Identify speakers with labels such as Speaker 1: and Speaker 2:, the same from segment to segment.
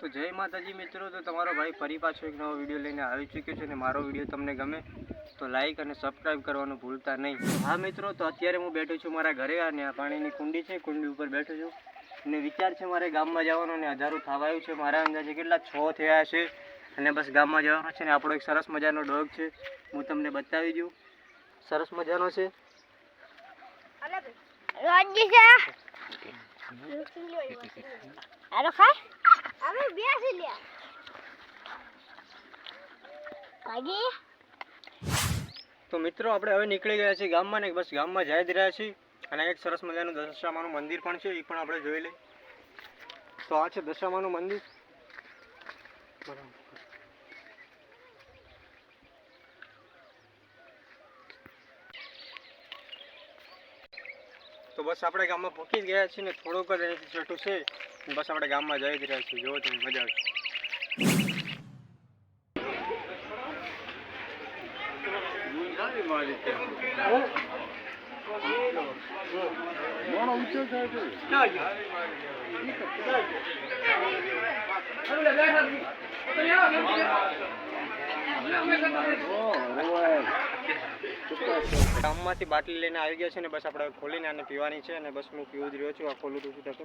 Speaker 1: તો જય માતાજી મિત્રો તો તમારો ભાઈ ફરી પાછો એક નવો વીડિયો લઈને આવી ચૂક્યો છે અને મારો વીડિયો તમને ગમે તો લાઈક અને સબસ્ક્રાઈબ કરવાનું ભૂલતા નહીં. હા મિત્રો તો અત્યારે હું બેઠો છું મારા ઘરે અને આ પાણીની કુંડી છે કુંડી ઉપર બેઠો છું. અને વિચાર છે મારે ગામમાં જવાનો અને અધારું થવાયું છે. મારા અંદાજે કેટલા છ થયા છે અને બસ ગામમાં જવાનો છે ને આપણો એક સરસ મજાનો ડોગ છે. હું તમને બતાવી દઉં. સરસ મજાનો છે.
Speaker 2: અરે ખાય. ભાગી
Speaker 1: તો મિત્રો, આપણે હવે નીકળી ગયા છીએ ગામમાં ને બસ ગામમાં જઈ રહ્યા છીએ. અને એક સરસ મજાનું દશામાનું મંદિર પણ છે, એ પણ આપણે જોઈ લઈએ. તો આ છે દશામાનું મંદિર. તો બસ આપણે ગામમાં પહોંચી ગયા છીએ ને થોડુંક જ અહીંથી છે. બસ આપણે ગામમાં જઈ જ રહ્યા છીએ. જોવો તમે, મજા આવશે. ગામમાંથી બાટલી લઈને આવી ગયા છે ને બસ આપણે ખોલીને આને પીવાની છે અને બસ હું પીવું જ રહ્યો છું, આ ખોલું છું તક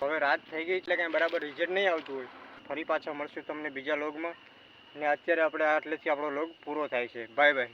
Speaker 1: હવે રાત થઈ ગઈ એટલે કાંઈ બરાબર રિઝલ્ટ નહીં આવતું હોય. ફરી પાછા મળશું તમને બીજા લોગમાં અને અત્યારે આપણે આટલેથી આપણો લોગ પૂરો થાય છે. Bye bye.